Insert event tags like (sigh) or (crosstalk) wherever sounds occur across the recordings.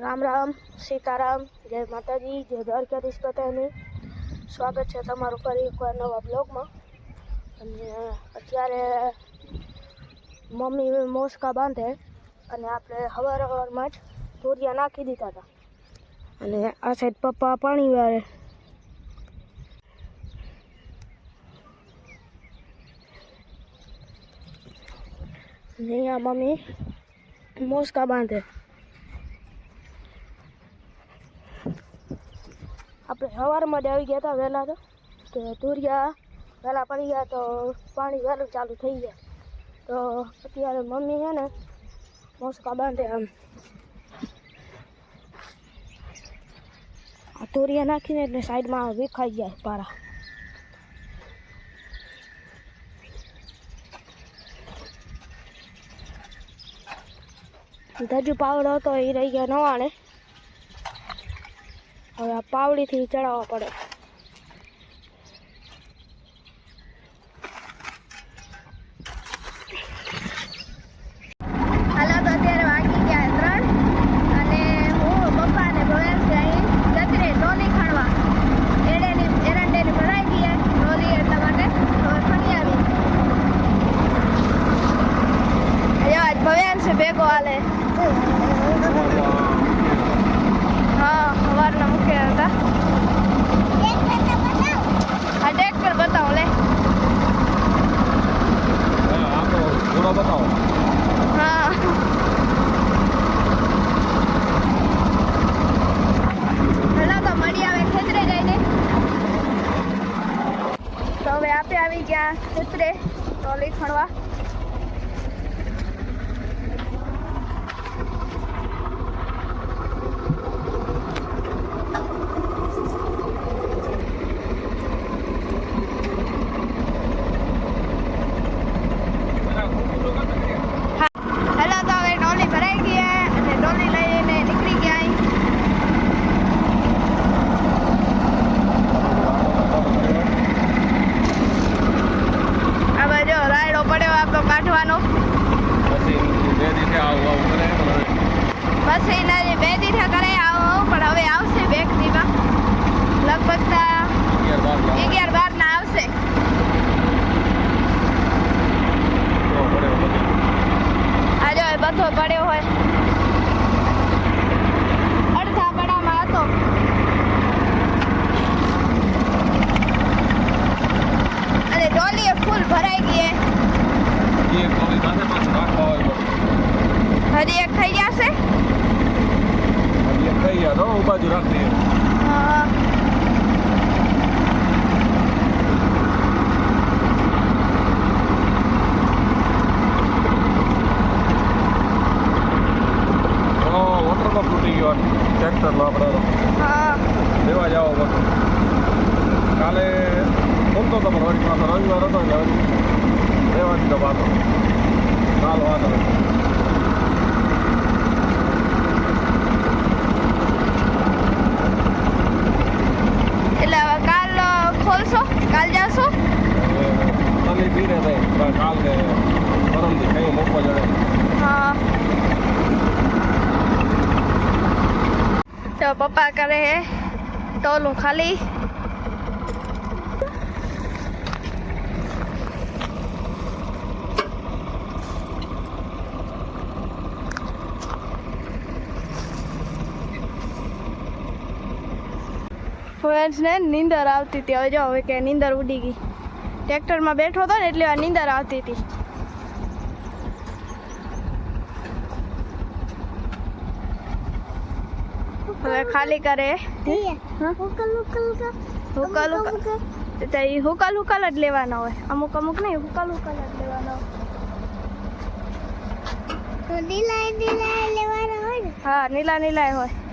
રામ રામ સીતારામ જય માતાજી જય દ્વારકાધીશ બધાને સ્વાગત છે તમારું ફરી એકવાર નવા બ્લોગમાં. અને અત્યારે મમ્મી મોસકા બાંધે અને આપણે હવાર હવારમાં જ ધોરિયા નાખી દીધા હતા. અને આ સાઈડ પપ્પા પાણી વાળે. અને અહીંયા મમ્મી મોસકા બાંધે. આપણે સવારમાં જ આવી ગયા હતા વહેલા તો, કે ધોરિયા વહેલા પડી ગયા તો પાણી વહેલું ચાલુ થઈ ગયા. તો અત્યારે મમ્મી છે ને મોસકા બાંધે આમ. આ ધોરિયા નાખીને એટલે સાઈડમાં વિખાઈ જાય પારા. ધજુ પાવડો હતો એ રહી ગયો નવાણે. હવે આ પાવડીથી ચડાવવા પડે હાલો તો અત્યારે વાગી ગયા ત્રણ અને હું પપ્પા અને ભવેશ અહીં જતરે ડોલી ખાણવા એડેની એરંડેની ભરાઈ ગઈ છે ડોલી એટલા માટે હવે ખણી આવી જો આજ ભવ્યાંશ ભેગો હાલે હા સવારના મુખ્ય હતા આ ટ્રેક્ટર બતાવો લે આ તો ઘોડો બતાવો હા પેલા તો મળી આવે ખેતરે જઈને તો હવે આપે આવી ગયા ટ્રોલી ખણવા હેલો તો હવે ટોલી ભરાઈ ગઈ છે અને ટોલી લઈને નીકળી ગયા અહીં. આ બાજુ રાયડો પડ્યો આપણો 11 વાળો તો 11 રહેવાની દબાતો ચાલો વાંધો એટલે કાલ ખોલશો? કાલે ભીડે થાય કાલ ને હા. તો પપ્પા કરે હે ટોલું ખાલી. ફ્રેન્ડ્સ ને નીંદર આવતી હતી. હવે જો હવે કે નીંદર ઉડી ગઈ. ટ્રેક્ટરમાં બેઠો હતો ને એટલે નીંદર આવતી હતી. હવે ખાલી કરે. હુકલ હુકલ હુકલ હુકલ. જ લેવાના હોય. અમુક અમુક નહીં હુકલ હુકલ જ લેવાના હોય. હા નીલા નીલા હોય.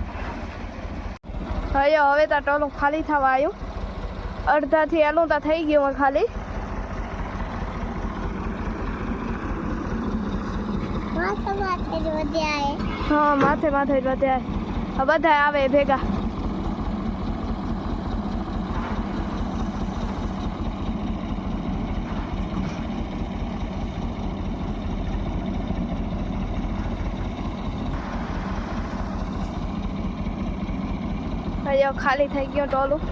હવે હવે તો ટોલું ખાલી થવા આવ્યું. અડધાથી એનું તો થઈ ગયું ખાલી. હા માથે માથે જ વધ્યા બધા આવે ભેગા. હજી ખાલી થઈ ગયો ટોલું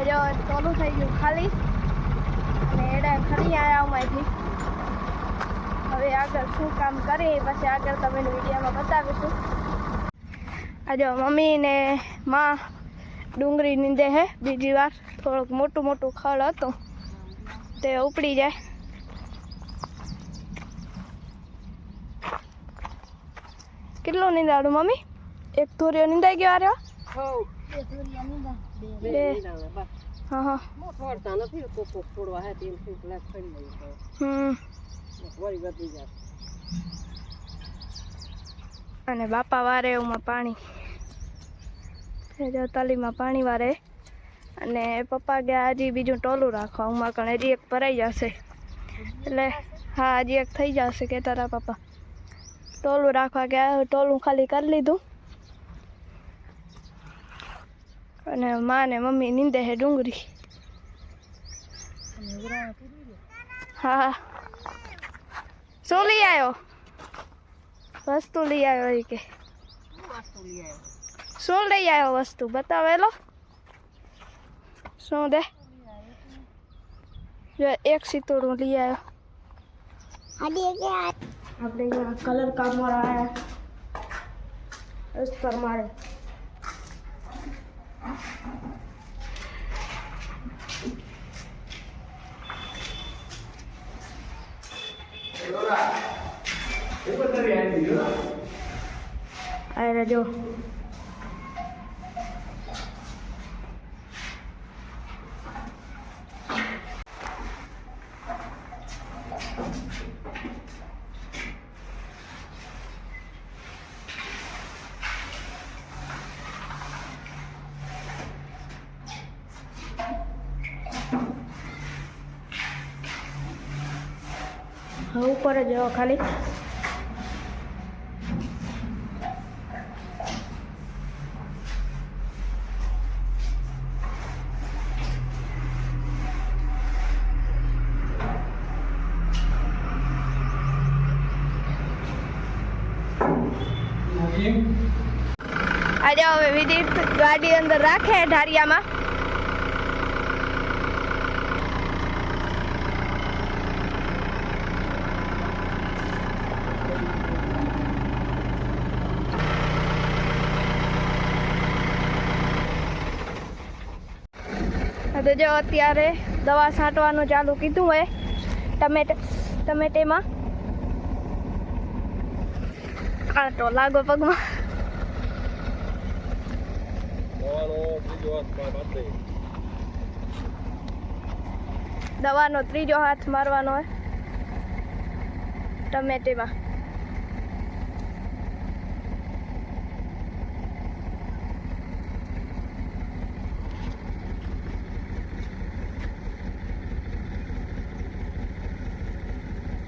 હજી ટોલું થઈ ગયું ખાલી. અને એડા ખરી આવ્યા અમારીથી હવે આગળ શું કામ કરીએ પછી આગળ તમે વિડીયોમાં બતાવીશું. આજે મમ્મી ને માં ડુંગળી નીંદે હે, બીજી વાર. થોડુંક મોટું મોટું ખળ હતું. તે ઉપડી જાય. કેટલું નીંદાડું મમ્મી? એક ધોરીઓ નીંદાઈ ગયો જાય. અને બાપા વારે એમાં પાણી. તલીમાં પાણી વારે. અને પપ્પા ગયા હજી બીજું ટોલું રાખવા ઉમાં કણ હજી એક ભરાઈ જશે. એટલે હા હજી એક થઈ જશે કે તારા પપ્પા. ટોલું રાખવા ગયા ટોલું ખાલી કરી લીધું. અને મા ને મમ્મી નીંદે છે ડુંગળી. હા. શું લઈ આવ્યો વસ્તુ લઈ આવ્યો એ કે. શું લઈ આવ્યો વસ્તુ? બતાવેલો શું દે? એક સિત્તોડું લઈ આવ્યો આપણે અહીંયા કલર કામ વાળા આવ્યા અસ્તર મારે આ જો હવે ઉપર જ ખાલી. આજે હવે વિદિત ગાડી અંદર રાખે ઢારિયામાં. તો જો અત્યારે દવા છાંટવાનું ચાલુ કીધું હોય ટમેટ ટમેટેમાં કાંટો લાગો પગમાં. દવાનો ત્રીજો હાથ મારવાનો હોય ટમેટીમાં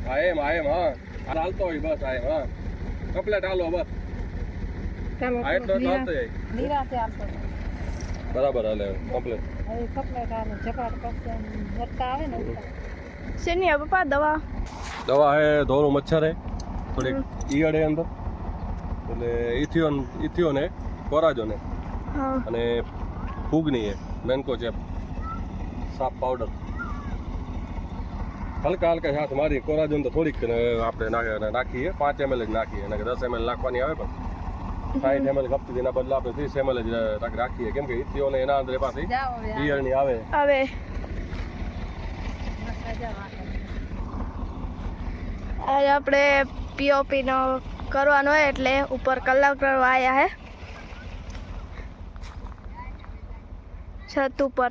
હા એમ હા. એમ હા આ હાલતો હોય બસ આ એમ હા. કપલેટ હાલો બસ. હા એટલો એટલો જાય. નિરાતે આપતો બરાબર હાલે કપલેટ. હવે કપલેટ આવે ઝપાટ કરશે વધતા આવે ને શેની હે પપ્પા દવા? દવા હે ધોરું મચ્છર હે. થોડીક ઈયળ હે અંદર. એટલે ઇથિયોન ઇથિયોન હે કોરાજોન હે. અને ફૂગની હે મેન્કો ચેપ સાપ પાવડર. હલકા હલકા હાથ મારી કોરાજન તો થોડીક ને આપણે નાખ- નાખીએ. પાંચ એમએલ જ નાખીએ. અને દસ એમએલ નાખવાની આવે પણ. સાઠ એમએલ ગપતી એના બદલે આપણે ત્રીસ એમએલ જ રાખીએ. કેમ કે ઇથિયોને એના અંદર પાસે ઈયળની આવે. આગળ. આજે આપણે પીઓપી નો કરવાનો હોય એટલે ઉપર કલાક કરવા આવ્યા હે. છત ઉપર.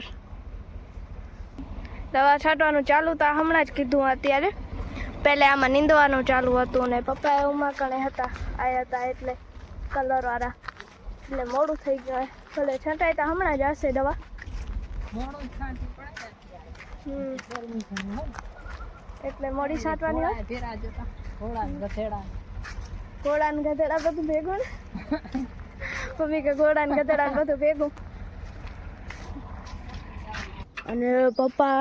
દવા છાંટવાનું ચાલુ તો હમણાં જ કીધું અત્યારે. પહેલે આમાં નીંદવાનું ચાલુ હતું ને પપ્પા એમાં કણે હતા આવ્યા હતા એટલે કલરવાળા એટલે મોડું થઈ ગયું ભલે છંટાય તો હમણાં જ હશે દવા. એટલે મોડી છાંટવાની હોય ઘોડા ને ગધેડા. બધું ભેગું ને? (laughs) મમ્મી કે ઘોડા ને ગધેડા બધું ભેગું. અને પપ્પા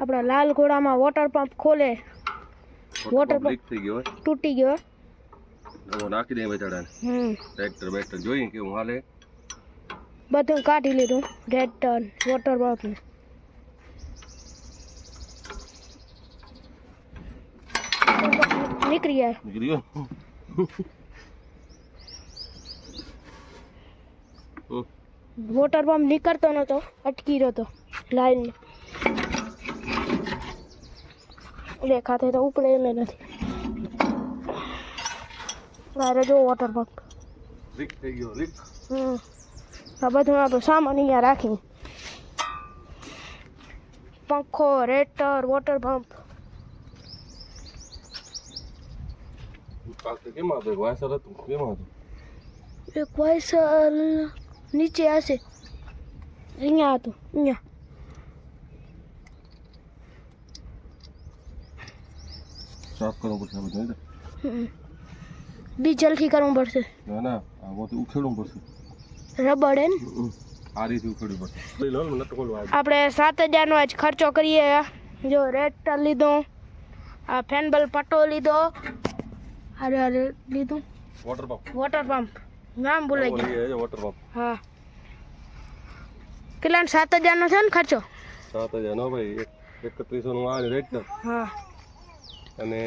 આપણા લાલ ઘોડામાં વોટર પંપ ખોલે. વોટર પંપ થઈ ગયો તૂટી ગયો. નાખી દે બેચાડાને હમ. ટ્રેક્ટર બેક્ટર જોઈએ કેવું હાલે. બધું કાઢી લીધું. રેડ ટર્ન વોટર પંપ નીકળી ગયા નીકળી ગયો. વોટર પંપ નીકળતો નતો અટકી રહ્યો હતો લાઈન દેખાતે તો ઉપડે એમ નથી મારે જો વોટર પંપ લીક થઈ ગયો લીક હમ આ બધું આપણું સામાન અહીંયા રાખી પંખો રેટર વોટર પંપ પાસે કેમ હતું વાયસર હતું કેમ હતું એક વાયસર નીચે હશે અહીંયા હતું અહીંયા સાફ કરવું પડશે બધું બી ડીઝલથી કરવું પડશે. ના ના આમાંથી ઉખેડવું પડશે. રબડ એમ આ રીતે ઉખેડવું પડશે. આપણે સાત હજારનો આજ ખર્ચો કરીએ. જો રેટર લીધો આ ફેનબલ પટ્ટો લીધો. અરે અરે લીધું. વોટર પંપ વોટર પંપ નામ ભૂલાઈ ગયું. વોટર પંપ હા. કેટલા સાત હજારનો છે ને ખર્ચો? સાત હજાર નો ભાઈ એકત્રીસો નું આ રેટ હા. અને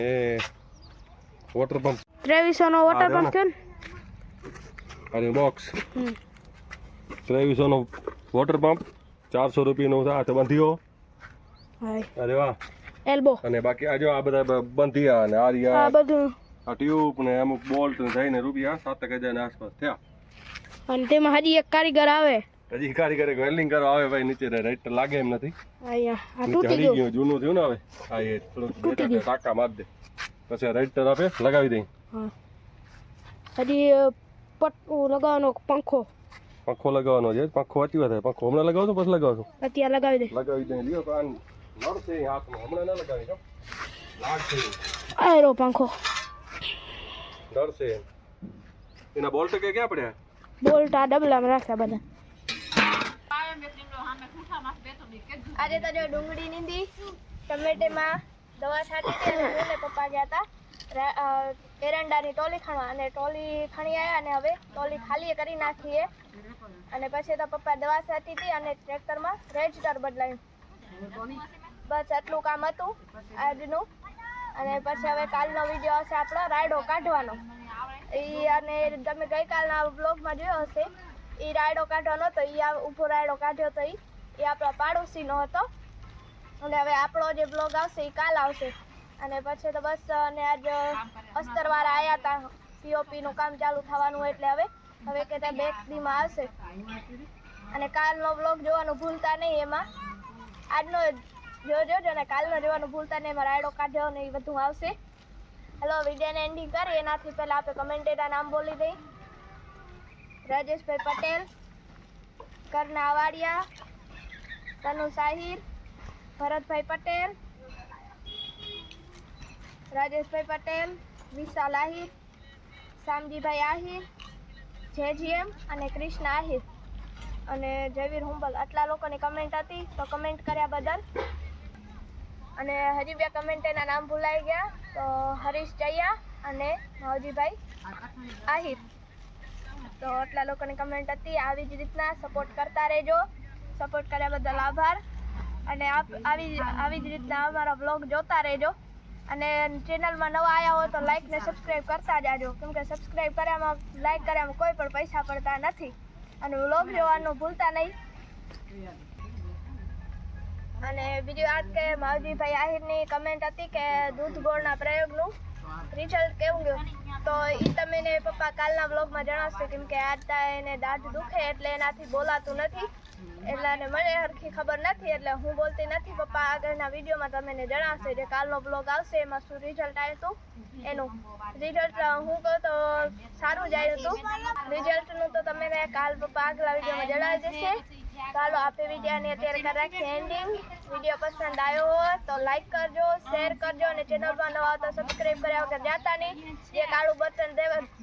વોટર પંપ ત્રેવીસોનો વોટર પંપ છે ને. અને બોક્સ ત્રેવીસો નો વોટર પંપ ચારસો રૂપિયાનો તો બંધીઓ અરે વાહ. એલ્બો અને બાકી આ જો આ બધા બંધિયા અને આરિયા. આ બધું. આ ટ્યુબ ને અમુક બોલ્ટ ને થઈને રૂપિયા સાત હજારની આસપાસ થયા. અને તેમાં હજી એક કારીગર આવે. હજી કારીગરે વેલ્ડિંગ કરવા આવે ભાઈ નીચે રાઈટ લાગે એમ નથી. હરી ગયું. જૂનું થયું ને હવે? હા એ થોડું ટાંકા માર દે. પછી રાઈટર આપે લગાવી દઈ હજી પટ્ટું લગાવવાનો પંખો? પંખો લગાવવાનો છે પંખો વાંચી વાત પંખો હમણાં લગાવશો પછી લગાવશો અત્યારે લગાવી દે. લગાવી દઈ લ્યો આ નડશે હાથમાં. હમણાં ના લગાવી છો લાગશે આયરો પંખો. નડશે એના બોલ્ટ કે ક્યાં પડ્યા? બોલ્ટ આ ડબલામાં રાખ્યા બધા. આજે તો જો ડુંગળી નીંદી ટમેટેમાં દવા છાંટી હતી અને પપ્પા ગયા હતા. એરંડાની ટોલી ખાણવા અને ટોલી ખણી આવ્યા અને હવે ટોલી ખાલી કરી નાખીએ. અને પછી તો પપ્પા દવા છાંટી હતી અને ટ્રેક્ટરમાં રેજિસ્ટર બદલાયું. બસ આટલું કામ હતું આજનું. અને પછી હવે કાલનો વીડિયો હશે આપણો, રાયડો કાઢવાનો. એ અને તમે ગઈકાલના બ્લોગમાં જોયો હશે. એ રાયડો કાઢવાનો હતો એ આ ઊભો રાયડો કાઢ્યો હતો એ આપણો પાડોશીનો હતો. અને હવે આપણો જે બ્લોગ આવશે એ કાલ આવશે. અને પછી તો બસ, અને આજ અસ્તરવાળા આવ્યા હતા પીઓપીનું કામ ચાલુ થવાનું એટલે હવે હવે કે ત્યાં બે દીમાં આવશે. અને કાલનો બ્લોગ જોવાનું ભૂલતા નહીં એમાં. આજનો જોજો ને, કાલનો જોવાનું ભૂલતા નહીં, એમાં રાયડો કાઢ્યો ને એ બધું આવશે. હેલો વિડીયોને એન્ડિંગ કરી એનાથી પહેલાં આપણે કમેન્ટેટા નામ બોલી દઈ રાજેશભાઈ પટેલ કરના વાડિયા, તનુ સાહિર, ભરતભાઈ પટેલ, રાજેશભાઈ પટેલ, વિશાલ આહિર, શામજીભાઈ આહિર, જેજીએમ અને કૃષ્ણ આહિર. અને જયવીર હુંબલ. આટલા લોકોની કમેન્ટ હતી, તો કમેન્ટ કર્યા બદલ. અને હજી બે કમેન્ટ એના નામ ભૂલાઈ ગયા, તો હરીશ જૈયા અને માવજીભાઈ આહિર. તો આટલા લોકોની કમેન્ટ હતી. આવી જ રીતના સપોર્ટ કરતા રહેજો. સપોર્ટ કર્યા બદલ આભાર. અને આપ આવી આવી જ રીતના અમારા બ્લોગ જોતા રહેજો. અને ચેનલમાં નવા આવ્યા હોય તો લાઇક ને સબસ્ક્રાઈબ કરતા જાજો. કેમ કે સબસ્ક્રાઈબ કર્યામાં લાઇક કર્યામાં કોઈ પણ પૈસા પડતા નથી. અને વ્લોગ જોવાનું ભૂલતા નહીં. અને બીજી વાત કે માવજીભાઈ આહિરની કમેન્ટ હતી કે દૂધ ગોળના પ્રયોગનું રિઝલ્ટ કેવું ગયું? તો એ તમે ને પપ્પા કાલના વ્લોગમાં જણાવશે કેમ કે આજ એને દાઢ દુખે એટલે એનાથી બોલાતું નથી. એટલે મને હરખી ખબર નથી, એટલે હું બોલતી નથી. પપ્પા આગળના વિડીયોમાં તમે ને જણાવશે જે કાલનો બ્લોગ આવશે, એમાં શું રિઝલ્ટ આવ્યું એનું રિઝલ્ટ હું કહું તો સારું જ આવ્યું હતું રિઝલ્ટનું તો તમે કાલ પપ્પા આગલા વિડીયોમાં જણાવી દેશે. ચાલો, આપે વિડીયાની અત્યારે રાખીએ એન્ડિંગ વીડિયો પસંદ આવ્યો હોય તો લાઈક કરજો શેર કરજો અને ચેનલમાં નવા તો સબસ્ક્રાઈબ કર્યા વગર જાતા નહીં. જે કાળું બટન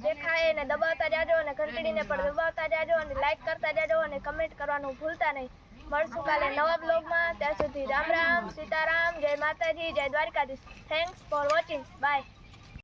દેખાય એને દબાવતા જાજો અને ઘંટડીને પણ દબાવતા જાજો અને લાઈક કરતા જાજો અને કમેન્ટ કરવાનું ભૂલતા નહીં. મળશું કાલે નવા બ્લોગમાં ત્યાં સુધી રામ રામ, સીતારામ, જય માતાજી, જય Dwarkadhish. Thanks for watching bye